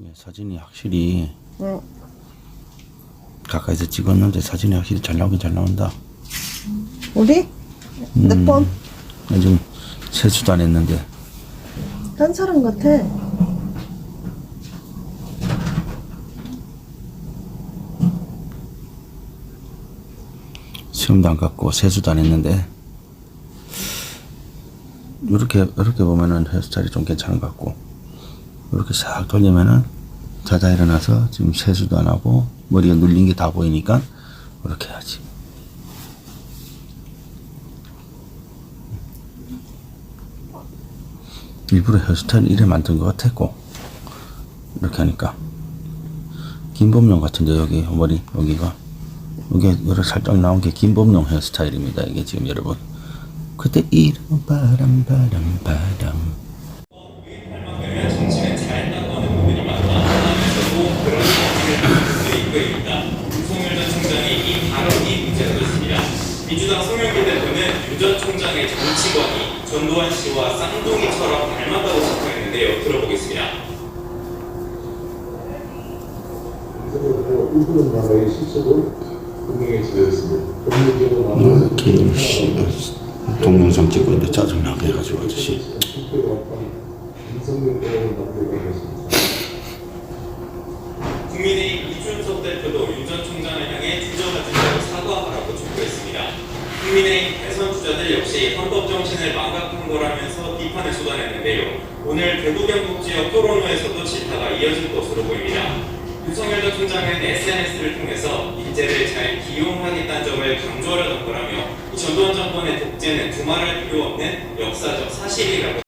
예, 사진이 확실히 응. 가까이서 찍었는데 사진이 확실히 잘 나오긴 잘 나온다. 우리? 내 폰? 요즘 세수도 안 했는데 딴 사람 같아. 시험도 안 갔고 세수도 안 했는데 이렇게 이렇게 보면은 헤어스타일이 좀 괜찮은 것 같고 이렇게 싹 돌리면은 자다 일어나서 지금 세수도 안 하고 머리가 눌린 게 다 보이니까 이렇게 해야지. 일부러 헤어스타일 이래 만든 것 같았고 이렇게 하니까. 김범용 같은데 여기 머리 여기가. 여기 여기 살짝 나온 게 김범용 헤어스타일입니다 이게 지금 여러분. 그때 이름 바람 바람 바람 민주당 송영길 대표는 윤 전 총장의 정치관이 전두환 씨와 쌍둥이처럼 닮았다고 지적했는데요. 들어보겠습니다. 일부는 나라의 분명히 동영상 찍고 있는데 짜증나게 해가지고 아저씨. 국민의힘 이준석 대표도 윤 전 총장을 향해 촉구했습니다. 국민의힘 대선 주자들 역시 헌법 정신을 망각한 거라면서 비판을 쏟아냈는데요. 오늘 대구 경북 지역 토론회에서도 질타가 이어질 것으로 보입니다. 윤석열 전 총장은 SNS를 통해서 인재를 잘 기용하겠다는 점을 강조하려던 거라며 이 전두환 정권의 독재는 두말할 필요 없는 역사적 사실이라고